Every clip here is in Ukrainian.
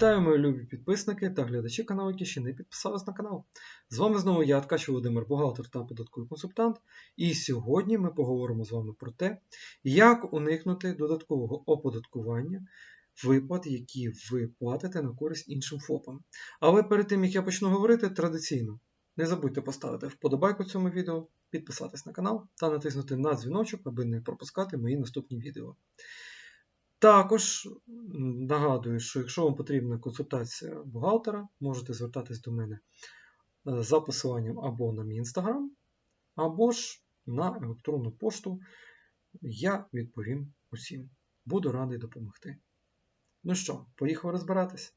Вітаю, мої любі підписники та глядачі каналу, які ще не підписались на канал. З вами знову я, Ткач Володимир, бухгалтер та податковий консультант. І сьогодні ми поговоримо з вами про те, як уникнути додаткового оподаткування виплат, які ви платите на користь іншим ФОПам. Але перед тим як я почну говорити, традиційно не забудьте поставити вподобайку цьому відео, підписатись на канал та натиснути на дзвіночок, аби не пропускати мої наступні відео. Також нагадую, що якщо вам потрібна консультація бухгалтера, можете звертатись до мене е, за посиланням або на мій інстаграм, або ж на електронну пошту. Я відповім усім. Буду радий допомогти. Ну що, поїхав розбиратись.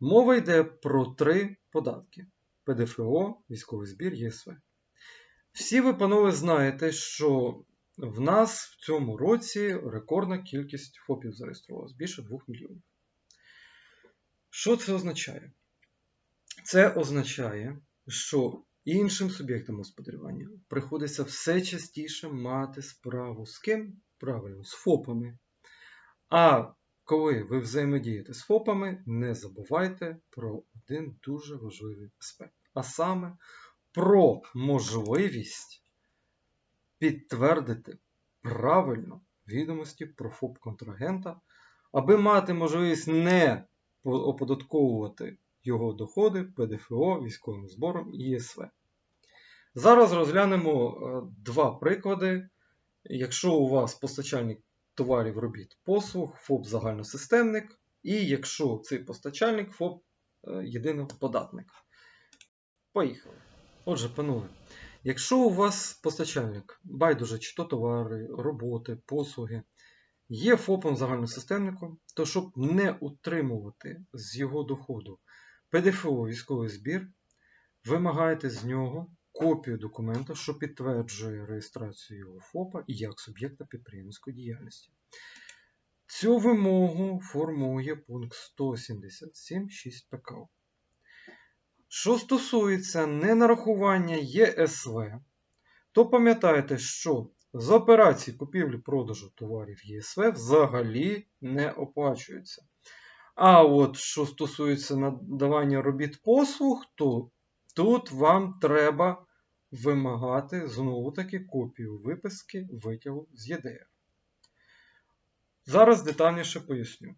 Мова йде про три податки: ПДФО, військовий збір, ЄСВ. Всі ви, панове, знаєте, що в нас в цьому році рекордна кількість ФОПів зареєструвалась більше 2 мільйонів. Що це означає? Це означає, що іншим суб'єктам господарювання приходиться все частіше мати справу з ким? Правильно, з ФОПами. А коли ви взаємодієте з ФОПами, не забувайте про один дуже важливий аспект. А саме про можливість підтвердити правильно відомості про ФОП-контрагента, аби мати можливість не оподатковувати його доходи ПДФО, військовим збором і ЄСВ. Зараз розглянемо е, два приклади. Якщо у вас постачальник товарів робіт послуг, ФОП загальносистемник, і якщо цей постачальник ФОП е, єдиноподатник. Поїхали. Отже, панове, якщо у вас постачальник, байдуже, чи то товари, роботи, послуги, є ФОПом загальносистемником, то щоб не утримувати з його доходу ПДФО військовий збір, вимагаєте з нього копію документа, що підтверджує реєстрацію його ФОПа і як суб'єкта підприємницької діяльності. Цю вимогу формує пункт 177.6 ПКО. Що стосується ненарахування ЄСВ, то пам'ятайте, що з операцій купівлі-продажу товарів ЄСВ взагалі не оплачуються. А от що стосується надавання робіт послуг, то тут вам треба вимагати знову-таки копію виписки витягу з ЄДР. Зараз детальніше поясню.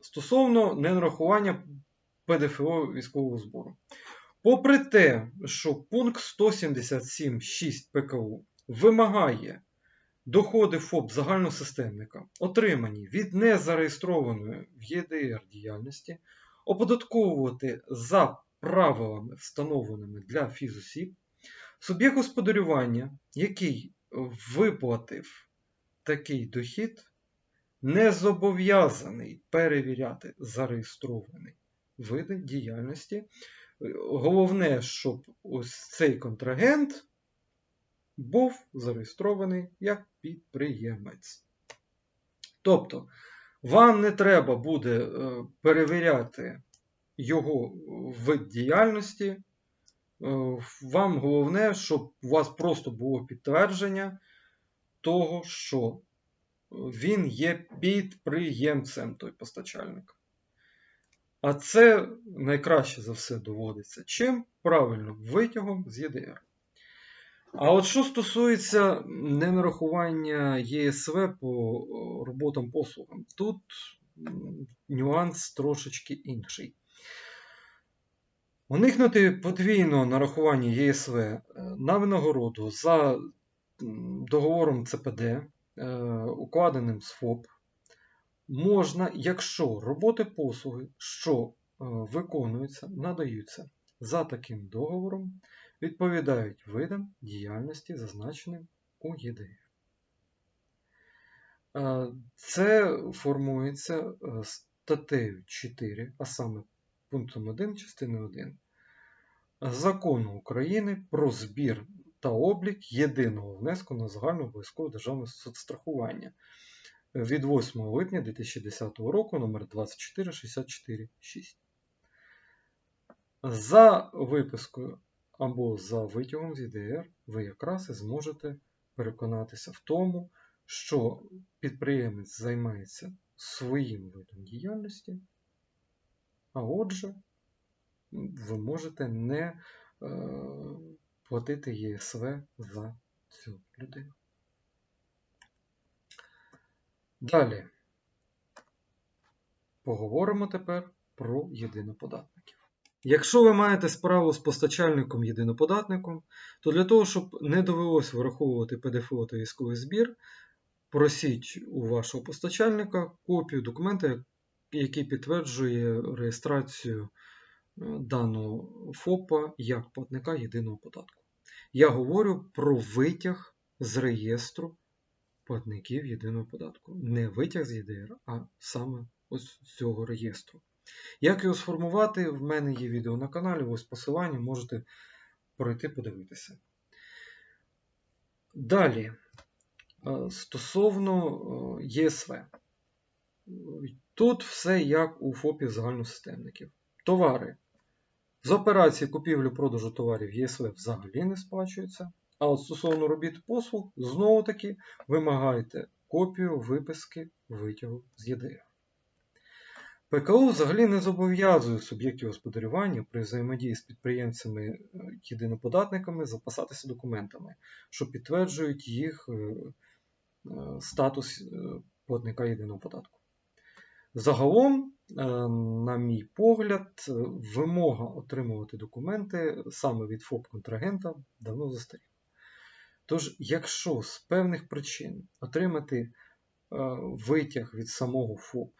Стосовно ненарахування ПДФО військового збору. Попри те, що пункт 177.6 ПКУ вимагає доходи ФОП загальносистемника, отримані від незареєстрованої в ЄДР діяльності, оподатковувати за правилами, встановленими для фізосіб, суб'єкт господарювання, який виплатив такий дохід, не зобов'язаний перевіряти зареєстрований види діяльності. Головне, щоб ось цей контрагент був зареєстрований як підприємець. Тобто, вам не треба буде е, перевіряти його вид діяльності. Е, вам головне, щоб у вас просто було підтвердження того, що він є підприємцем той постачальник. А це найкраще за все доводиться. Чим? Правильно, витягом з ЄДР. А от що стосується ненарахування ЄСВ по роботам послугам, тут нюанс трошечки інший. Уникнути подвійного нарахування ЄСВ на винагороду за договором ЦПД, укладеним з ФОП, можна, якщо роботи послуги, що виконуються, надаються за таким договором, відповідають видам діяльності, зазначеним у ЄДР. Це формується статтею 4, а саме пунктом 1 частини 1 Закону України про збір та облік єдиного внеску на загальнообов'язкове державне соцстрахування від 8 липня 2010 року номер 24646. За випискою або за витягом з ЄДР ви якраз і зможете переконатися в тому, що підприємець займається своїм видом діяльності, а отже, ви можете не е, платити ЄСВ за цю людину. Далі поговоримо тепер про єдиноподатників. Якщо ви маєте справу з постачальником єдиноподатником, то для того, щоб не довелось вираховувати ПДФО та військовий збір, просіть у вашого постачальника копію документа, який підтверджує реєстрацію е, даного ФОПа як платника єдиного податку. Я говорю про витяг з реєстру платників єдиного податку. Не витяг з ЄДР, а саме ось з цього реєстру. Як його сформувати, в мене є відео на каналі, ось посилання, можете пройти подивитися. Далі, е, стосовно е, ЄСВ. Тут все як у ФОПів загальносистемників. Товари. З операції купівлі-продажу товарів ЄСВ взагалі не сплачується. А от стосовно робіт послуг, знову таки вимагайте копію виписки витягу з ЄДР. ПКУ взагалі не зобов'язує суб'єктів господарювання при взаємодії з підприємцями єдиноподатниками запасатися документами, що підтверджують їх е, е, статус е, платника єдиного податку. Загалом, на мій погляд, вимога отримувати документи саме від ФОП-контрагента давно застаріла. Тож, якщо з певних причин отримати витяг від самого ФОП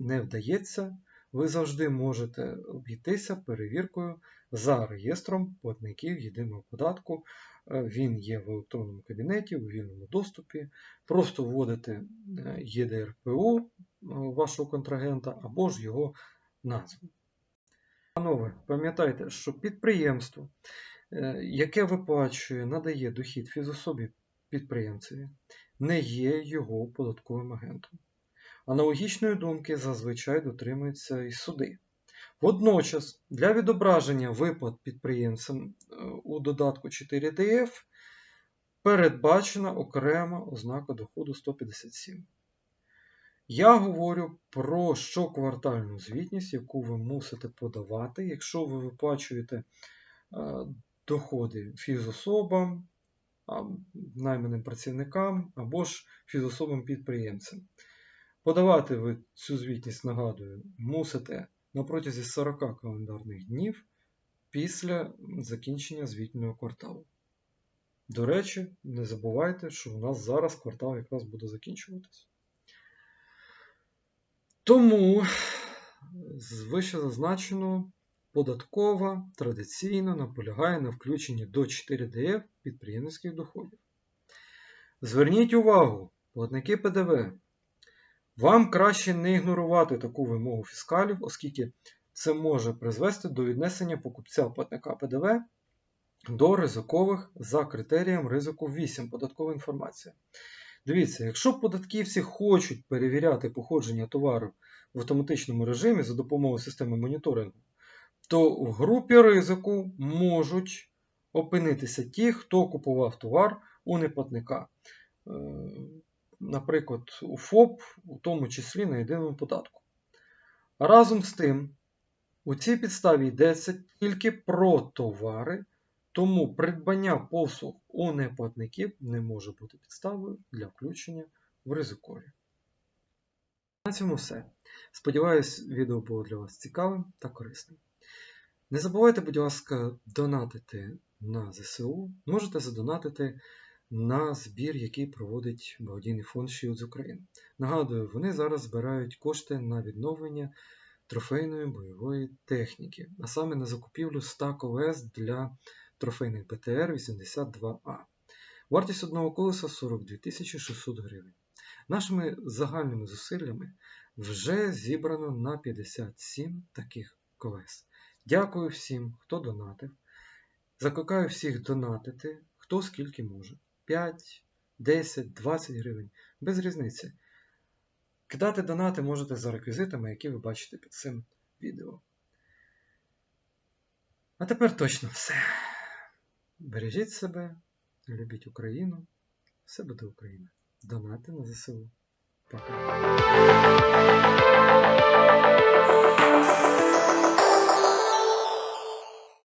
не вдається, ви завжди можете обійтися перевіркою за реєстром платників єдиного податку. Е, Він є в електронному кабінеті, у вільному доступі. Просто вводите е, ЄДРПУ е, вашого контрагента або ж його назву. Панове, пам'ятайте, що підприємство, яке виплачує, надає дохід фізособі підприємцеві, не є його податковим агентом. Аналогічної думки зазвичай дотримуються і суди. Водночас, для відображення виплат підприємцям е, у додатку 4DF передбачена окрема ознака доходу 157. Я говорю про щоквартальну звітність, яку ви мусите подавати, якщо ви виплачуєте е, доходи фізособам, найманим працівникам або ж фізособам-підприємцям. Подавати ви цю звітність, нагадую, мусите на протязі 40 календарних днів після закінчення звітного кварталу. До речі, не забувайте, що у нас зараз квартал якраз буде закінчуватись. Тому, з вище зазначено, податкова традиційно наполягає на включенні до 4ДФ підприємницьких доходів. Зверніть увагу, платники ПДВ. Вам краще не ігнорувати таку вимогу фіскалів, оскільки це може призвести до віднесення покупця платника ПДВ до ризикових за критерієм ризику 8 податкова інформація. Дивіться, якщо податківці хочуть перевіряти походження товарів в автоматичному режимі за допомогою системи моніторингу, то в групі ризику можуть опинитися ті, хто купував товар у неплатника. Е, наприклад, у ФОП, у тому числі на єдиному податку. Разом з тим, у цій підставі йдеться тільки про товари, тому придбання послуг у неплатників не може бути підставою для включення в ризикові. На цьому все. Сподіваюсь, відео було для вас цікавим та корисним. Не забувайте, будь ласка, донатити на ЗСУ. Можете задонатити на збір, який проводить благодійний фонд Shield з України. Нагадую, вони зараз збирають кошти на відновлення трофейної бойової техніки, а саме на закупівлю 100 колес для трофейних БТР-82А. Вартість одного колеса 42 600 гривень. Нашими загальними зусиллями вже зібрано на 57 таких колес. Дякую всім, хто донатив. Закликаю всіх донатити, хто скільки може. 5, 10, 20 гривень, без різниці. Кидати донати можете за реквізитами, які ви бачите під цим відео. А тепер точно все. Бережіть себе, любіть Україну, все буде Україна! Донати на ЗСУ. Пока.